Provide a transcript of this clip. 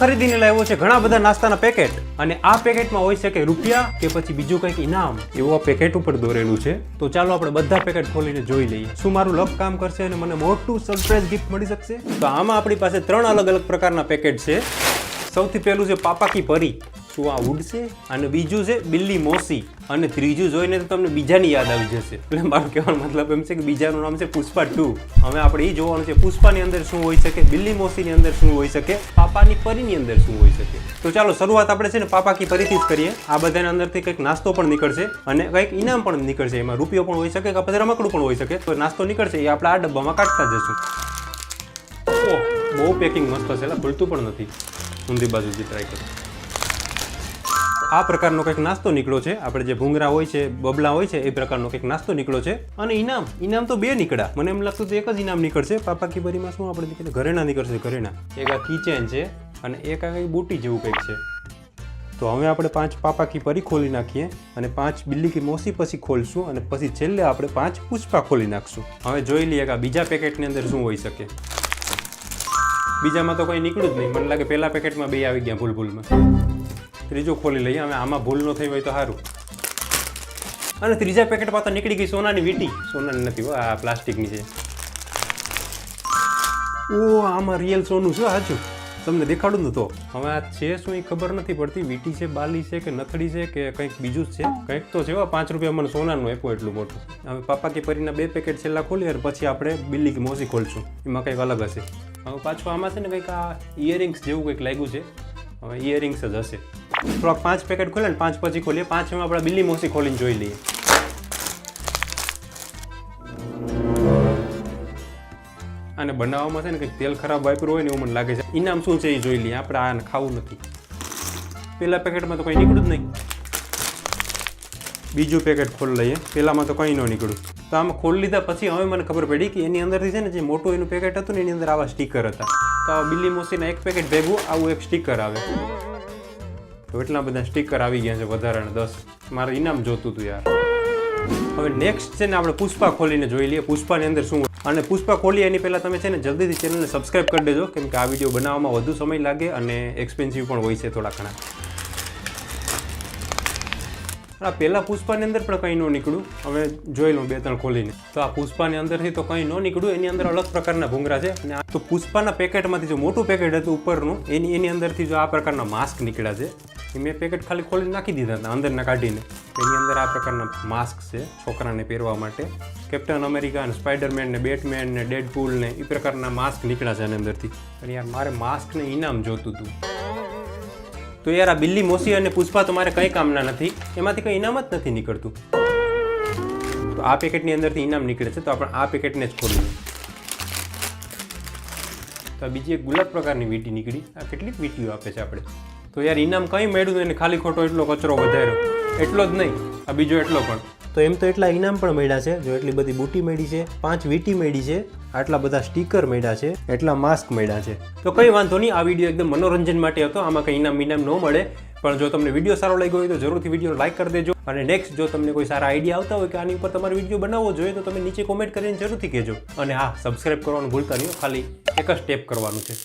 ખરીદીને લાવ્યો છે ઘણા બધા નાસ્તાના પેકેટ. અને આ પેકેટમાં હોઈ શકે રૂપિયા કે પછી બીજું કંઈક ઇનામ. એવું આ પેકેટ ઉપર દોરેલું છે. તો ચાલો આપણે બધા પેકેટ ખોલીને જોઈ લઈએ. શું મારું લક કામ કરશે અને મને મોટું સરપ્રાઈઝ ગિફ્ટ મળી શકશે? તો આમાં આપણી પાસે ત્રણ અલગ અલગ પ્રકારના પેકેટ છે. સૌથી પહેલું છે પાપાકી પરી. શું આ ઉડશે અને બીજું છે બિલ્લી મોસી. અને ત્રીજું જોઈને તો તમને બીજાની યાદ આવી જશે. એટલે મારો કહેવાનો મતલબ એમ છે કે બીજાનું નામ છે પુષ્પા ટુ. હવે આપણે એ જોવાનું છે પુષ્પાની અંદર શું હોઈ શકે, બિલ્લી મોસીની અંદર શું હોઈ શકે, પાપાની પરીની અંદર શું હોઈ શકે. તો ચાલો, શરૂઆત આપણે છે ને પાપા કી પરીથી જ કરીએ. આ બધાની અંદરથી કંઈક નાસ્તો પણ નીકળશે અને કંઈક ઇનામ પણ નીકળશે. એમાં રૂપિયો પણ હોઈ શકે કે પછી રમકડું પણ હોઈ શકે. તો નાસ્તો નીકળશે, એ આપણે આ ડબ્બામાં કાઢતા જશું. બહુ પેકિંગ મસ્ત છે એટલે ભૂલતું પણ નથી. ઊંધી બાજુથી ટ્રાય કરો. આ પ્રકારનો કંઈક નાસ્તો નીકળ્યો છે. આપણે જે ભૂંગરા હોય છે, બબલા હોય છે, એ પ્રકારનો કંઈક નાસ્તો નીકળ્યો છે. અને ઇનામ ઇનામ તો બે નીકળ્યા. મને એમ લાગતું એક જ ઇનામ નીકળશે. પાપા કીબરીમાં શું આપણે ઘરેણા નીકળશે, ઘરેણા. એક આ કીચેન છે અને એક આ કંઈક બુટી જેવું કંઈક છે. તો હવે આપણે પાંચ પાપા કી પરી ખોલી નાખીએ અને પાંચ બિલ્લી કી મોસી પછી ખોલશું અને પછી છેલ્લે આપણે પાંચ પુષ્પા ખોલી નાખશું. હવે જોઈ લઈએ કે આ બીજા પેકેટની અંદર શું હોઈ શકે. બીજામાં તો કંઈ નીકળ્યું જ નહીં. મને લાગે પહેલા પેકેટમાં બે આવી ગયા ભૂલ ભૂલમાં ત્રીજું ખોલી લઈએ. હવે આમાં ભૂલ ન થઈ હોય તો સારું. અને ત્રીજા પેકેટમાં તો નીકળી ગઈ સોનાની વીંટી. સોનાની નથી હો, આ પ્લાસ્ટિકની છે. ઓ, આમાં રિયલ સોનું છે સાચું તમને દેખાડું ને તો. હવે આ છે શું એ ખબર નથી પડતી? વીંટી છે, બાલી છે કે નથડી છે કે કંઈક બીજું જ છે? કંઈક તો છે પાંચ રૂપિયા મને સોનાનું આપ્યું એટલું મોટું. હવે પાપા કે પરીના બે પેકેટ છેલ્લા ખોલી અને પછી આપણે બિલ્લી કે મોસી ખોલશું. એમાં કંઈક અલગ હશે. હવે પાછું આમાં છે ને કંઈક આ ઇયરિંગ્સ જેવું કંઈક લાગ્યું છે. હવે ઇયરિંગ્સ જ હશે. થોડાક પાંચ પેકેટ ખોલે ને પાંચ પછી ખોલીએ. પાંચમાં આપણે બિલ્લી મોસી ખોલીને જોઈ લઈએ. આને બનાવવામાં છે ને કંઈક તેલ ખરાબ વાપર્યું હોય ને એવું મને લાગે છે. ઇનામ શું છે એ જોઈ લઈએ. આપણે આને ખાવું નથી. પહેલાં પેકેટમાં તો કંઈ નીકળ્યું જ નહીં. બીજું પેકેટ ખોલી લઈએ. પહેલાંમાં તો કંઈ ન નીકળ્યું. તો આમ ખોલી લીધા પછી હવે મને ખબર પડી કે એની અંદરથી છે ને જે મોટું એનું પેકેટ હતું ને એની અંદર આવા સ્ટીકર હતા. તો બિલ્લી મોસીના એક પેકેટ ભેગું, આવું એક સ્ટીકર આવે. તો એટલા બધા સ્ટીકર આવી ગયા છે વધારાના દસ. મારે ઇનામ જોતું હતું યાર. હવે નેક્સ્ટ છે ને આપણે પુષ્પા ખોલીને જોઈ લઈએ. પુષ્પાની અંદર શું અને પુષ્પા ખોલી એની પહેલાં તમે છે ને જલ્દીથી ચેનલને સબસ્ક્રાઈબ કરી દેજો. કેમ કે આ વીડિયો બનાવવામાં વધુ સમય લાગે અને એક્સપેન્સિવ પણ હોય છે થોડા ઘણા. આ પહેલાં પુષ્પાની અંદર પણ કંઈ ન નીકળ્યું. હવે જોઈ લઉં બે ત્રણ ખોલીને. તો આ પુષ્પાની અંદરથી તો કંઈ ન નીકળ્યું. એની અંદર અલગ પ્રકારના ભૂંગરા છે. અને તો પુષ્પાના પેકેટમાંથી જો મોટું પેકેટ હતું ઉપરનું, એની એની અંદરથી જો આ પ્રકારના માસ્ક નીકળ્યા છે. મેં પેકેટ ખાલી ખોલીને નાખી દીધા હતા, અંદરના કાઢીને. એની અંદર આ પ્રકારના માસ્ક છે, છોકરાને પહેરવા માટે. કેપ્ટન અમેરિકા અને સ્પાઈડરમેન ને બેટમેન ને ડેડપુલ ને એ પ્રકારના માસ્ક નીકળ્યા છે એની અંદરથી. અને યાર, મારે માસ્કને ઇનામ જોતું હતું તો યાર, આ બિલ્લી મોસી અને પુષ્પા તો મારે કંઈ કામના નથી. એમાંથી કંઈ ઇનામ જ નથી નીકળતું. તો આ પેકેટની અંદરથી ઇનામ નીકળે છે, તો આપણે આ પેકેટને જ ખોલીએ. તો આ બીજી એક ગુલાબ પ્રકારની વીંટી નીકળી. આ કેટલીક વીંટીઓ આપે છે આપણે. તો યાર ઇનામ કંઈ મેળવ્યું એને ખાલી ખોટો એટલો કચરો વધાર્યો. એટલો જ નહીં આ બીજો એટલો પણ. તો એમ તો એટલા ઇનામ પણ મળ્યા છે જો એટલી બધી બુટી મળી છે પાંચ વીંટી મળી છે આટલા બધા સ્ટીકર મળ્યા છે એટલા માસ્ક મળ્યા છે. તો કંઈ વાંધો નહીં આ વીડિયો એકદમ મનોરંજન માટે હતો આમાં કંઈ ઇનામ ઇનામ ન મળે. પણ જો તમને વીડિયો સારો લાગ્યો હોય તો જરૂરથી વીડિયો લાઈક કરી દેજો. અને નેક્સ્ટ જો તમને કોઈ સારા આઈડિયા આવતા હોય કે આની ઉપર તમારે વીડિયો બનાવવો જોઈએ તો તમે નીચે કોમેન્ટ કરીને જરૂરથી કહેજો. અને હા સબસ્ક્રાઇબ કરવાનું ભૂલતા નહીં ખાલી એક જ સ્ટેપ કરવાનું છે.